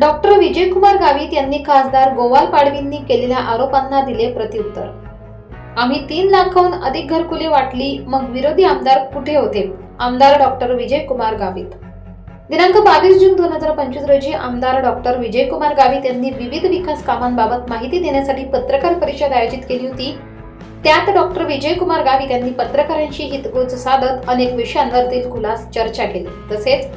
Doctor Vijaykumar Gavit यांनी खासदार गोवाल पाडवींनी केलेल्या आरोपांना दिले प्रत्युत्तर. आम्ही तीन लाखाहून अधिक घरकुले वाटली मग विरोधी आमदार कुठे होते? आमदार डॉक्टर विजयकुमार गावित. दिनांक बावीस जून दोन हजार पंचवीस रोजी आमदार डॉक्टर विजयकुमार गावित यांनी विविध विकास कामांबाबत माहिती देण्यासाठी पत्रकार परिषद आयोजित केली होती. त्यात डॉक्टर विजयकुमार गावित यांनी पत्रकारांशी हितगुज साधत अनेक विषयांवर दिलखुलास चर्चा केली. तसेच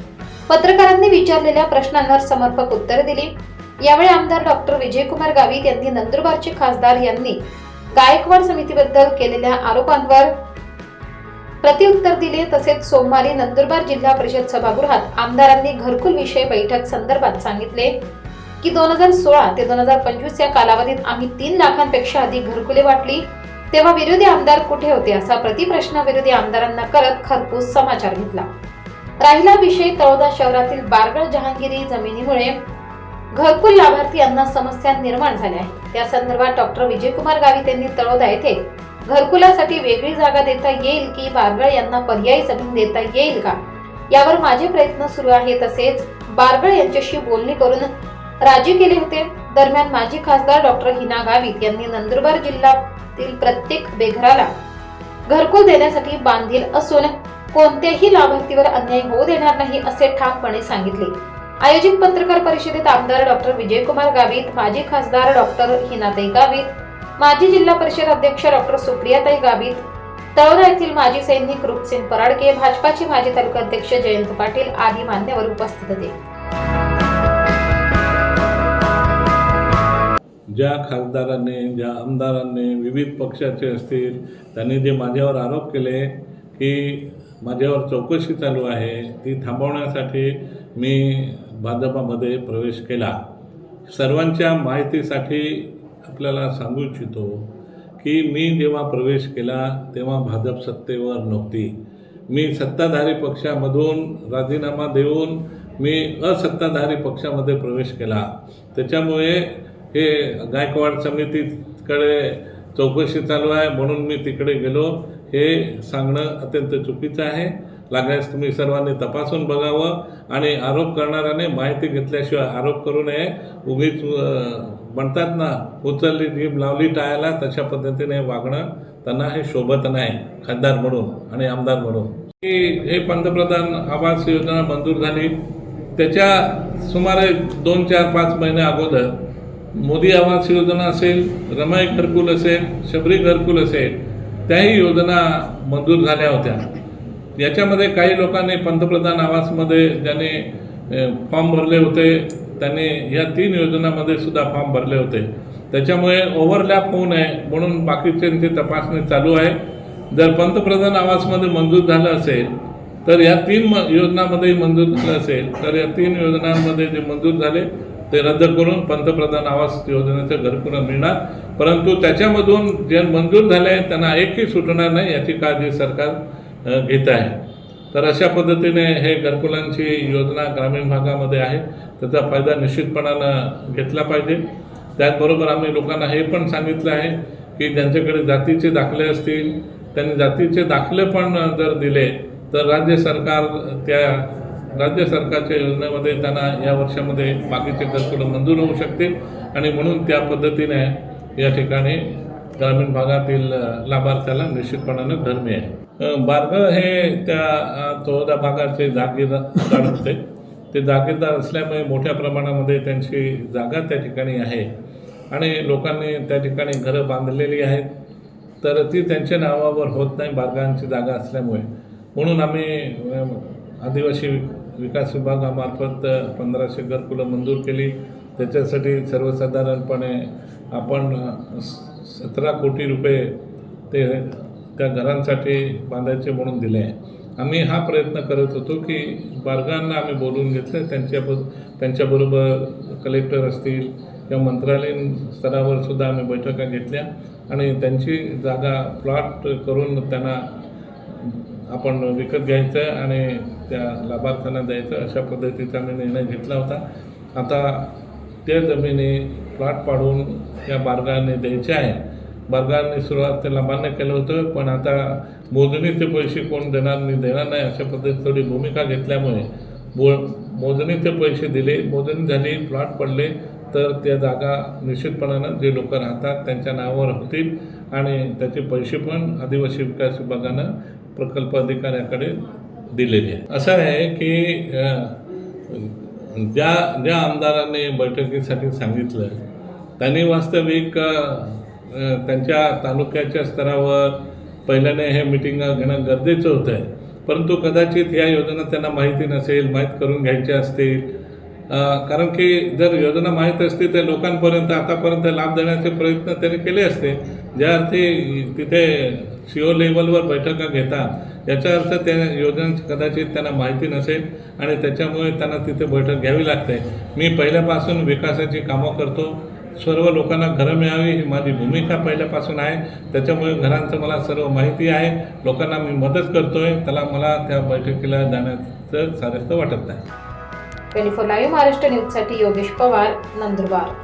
पत्रकारांनी विचारलेल्या प्रश्नांवर समर्पक उत्तर दिली. यावेळी आमदार डॉक्टर विजयकुमार गावित यांनी नंदुरबारचे खासदार यांनी गायकवाड समितीबद्दल केलेल्या आरोपांवर प्रतिउत्तर दिले. तसेच सोमवारी नंदुरबार जिल्हा परिषद सभागृहात आमदारांनी घरकुल विषय बैठक संदर्भात सांगितले की दोन हजार सोळा ते दोन हजार पंचवीस या कालावधीत आम्ही तीन लाखांपेक्षा अधिक घरकुले वाटली. तेव्हा विरोधी आमदार कुठे होते असा प्रतिप्रश्न विरोधी आमदारांना करत खरपूस समाचार घेतला. राहिला विषय तळोदा शहरातील बारगळ जहांगिरी जमिनीमुळे घरकुल लाभार्थी यांना समस्या निर्माण झाल्या आहेत. त्या संदर्भात डॉक्टर विजयकुमार गावित यांनी तळोदा येथे घरकुलासाठी वेगळी जागा देता येईल की बारगळ यांना पर्यायी जमीन देता येईल का? यावर माझे प्रयत्न सुरू आहे तसेच बारगळ यांच्याशी बोलणी करून राजी केले होते. दरम्यान माजी खासदार डॉक्टर हिना गावित यांनी नंदुरबार जिल्ह्यातील प्रत्येक बेघराला घरकुल देण्यासाठी बांधील असून कोणत्याही लाभार्थीवर अन्याय होऊ देणार नाही असे ठामपणे सांगितले. आयोजित पत्रकार परिषदेत आमदार डॉक्टर विजयकुमार गावित माजी खासदार डॉक्टर हिनाताई गावित माजी जिल्हा परिषद अध्यक्ष डॉक्टर सुप्रियाताई गावित तळोदा येथील माजी सैनिक रूपसिंग पराडके भाजपाचे माजी तालुका अध्यक्ष जयंत पाटील आदी मान्यवर उपस्थित होते. ज्या खासदारांनी ज्या आमदारांनी विविध पक्षाचे असतील त्यांनी जे माझ्यावर आरोप केले की माझ्यावर चौकशी चालू आहे. ती थांबवण्यासाठी मी भाजपामध्ये प्रवेश केला. सर्वांच्या माहितीसाठी आपल्याला सांगू इच्छितो की मी जेव्हा प्रवेश केला तेव्हा भाजप सत्तेवर नव्हती. मी सत्ताधारी पक्षामधून राजीनामा देऊन मी असत्ताधारी पक्षामध्ये प्रवेश केला. त्याच्यामुळे हे गायकवाड समितीकडे चौकशी चालू आहे म्हणून मी तिकडे गेलो. हे सांगणं अत्यंत चुकीचं आहे. लागल्यास तुम्ही सर्वांनी तपासून बघावं आणि आरोप करणाऱ्याने माहिती घेतल्याशिवाय आरोप करू नये. उगीच म्हणतात ना उचलली जीभ लावली टाळायला तशा पद्धतीने वागणं त्यांना हे शोभत नाही खासदार म्हणून आणि आमदार म्हणून. की हे पंतप्रधान आवास योजना मंजूर झाली. त्याच्या सुमारे दोन चार पाच महिने अगोदर मोदी आवास योजना असेल रमाई घरकुल असेल शबरी घरकुल असेल त्याही योजना मंजूर झाल्या होत्या. याच्यामध्ये काही लोकांनी पंतप्रधान आवासमध्ये ज्यांनी फॉर्म भरले होते त्यांनी या तीन योजनामध्ये सुद्धा फॉर्म भरले होते. त्याच्यामुळे ओव्हरलॅप होऊ नये म्हणून बाकीच्यांची तपासणी चालू आहे. जर पंतप्रधान आवासमध्ये मंजूर झालं असेल तर या तीन म योजनामध्येही मंजूर झालं असेल तर या तीन योजनांमध्ये जे मंजूर झाले ते रद्द करून पंतप्रधान आवास योजनेचं घरकुलं मिळणार. परंतु त्याच्यामधून जे मंजूर झाले आहेत त्यांना एकही सुटणार नाही याची काळजी सरकार घेत आहे. तर अशा पद्धतीने हे घरकुलांची योजना ग्रामीण भागामध्ये आहे. त्याचा फायदा निश्चितपणानं घेतला पाहिजे. त्याचबरोबर आम्ही लोकांना हे पण सांगितलं आहे की ज्यांच्याकडे जातीचे दाखले असतील त्यांनी जातीचे दाखले पण जर दिले तर राज्य सरकार त्या राज्य सरकारच्या योजनेमध्ये त्यांना या वर्षामध्ये बाकीचे घरकुलं मंजूर होऊ शकतील. आणि म्हणून त्या पद्धतीने या ठिकाणी ग्रामीण भागातील लाभार्थ्याला निश्चितपणानं घर मिळेल. बारगळ हे त्या चौदा भागाचे जागीरदार होते. ते जागीरदार असल्यामुळे मोठ्या प्रमाणामध्ये त्यांची जागा त्या ठिकाणी आहे. आणि लोकांनी त्या ठिकाणी घरं बांधलेली आहेत. तर ती त्यांच्या नावावर होत नाही बारगांची जागा असल्यामुळे. म्हणून आम्ही आदिवासी विकास विभागामार्फत पंधराशे घरकुलं मंजूर केली. त्याच्यासाठी सर्वसाधारणपणे आपण स- सतरा कोटी रुपये ते त्या घरांसाठी बांधायचे म्हणून दिले. आहे आम्ही हा प्रयत्न करत होतो की बारगांना आम्ही बोलवून घेतलं. त्यांच्या त्यांच्याबरोबर कलेक्टर असतील किंवा मंत्रालयीन स्तरावर सुद्धा आम्ही बैठका घेतल्या आणि त्यांची जागा प्लॉट करून त्यांना आपण विकत घ्यायचं आणि त्या लाभार्थ्यांना द्यायचं अशा पद्धतीचा मी निर्णय घेतला होता. आता त्या जमिनी प्लॉट पाडून या बारगांनी द्यायच्या आहे. मार्गांनी सुरुवात त्याला मान्य केलं होतं पण आता मोजणीचे पैसे कोण देणार मी देणार नाही अशा पद्धतीची थोडी भूमिका घेतल्यामुळे बो मोजणीचे पैसे दिले. मोजणी झाली प्लॉट पडले तर त्या जागा निश्चितपणानं जे लोक राहतात त्यांच्या नावावर होतील आणि त्याचे पैसे पण आदिवासी विकास विभागानं प्रकल्प अधिकाऱ्याकडे दिलेली आहे. असं आहे की ज्या ज्या आमदारांनी बैठकीसाठी सांगितलं त्यांनी वास्तविक त्यांच्या तालुक्याच्या स्तरावर पहिल्याने हे मिटिंग घेणं गरजेचं होतं आहे परंतु कदाचित ह्या योजना त्यांना माहिती नसेल माहीत करून घ्यायच्या असतील. कारण की जर योजना माहीत असती तर लोकांपर्यंत आतापर्यंत लाभ देण्याचे प्रयत्न त्यांनी केले असते. ज्या अर्थी तिथे सी ओ लेवलवर बैठका घेतात याचा अर्थ त्या योजनांची कदाचित त्यांना माहिती नसेल आणि त्याच्यामुळे त्यांना तिथे बैठक घ्यावी लागते. मी पहिल्यापासून विकासाची कामं करतो. सर्व लोकांना घरं मिळावी ही माझी भूमिका पहिल्यापासून आहे. त्याच्यामुळे घरांचं मला सर्व माहिती आहे. लोकांना मी मदत करतोय. त्याला मला त्या बैठकीला जाण्याचं सारस्थ वाटत नाही. ट्वेंटी फोर लाईव्ह महाराष्ट्र न्यूजसाठी योगेश पवार नंदुरबार.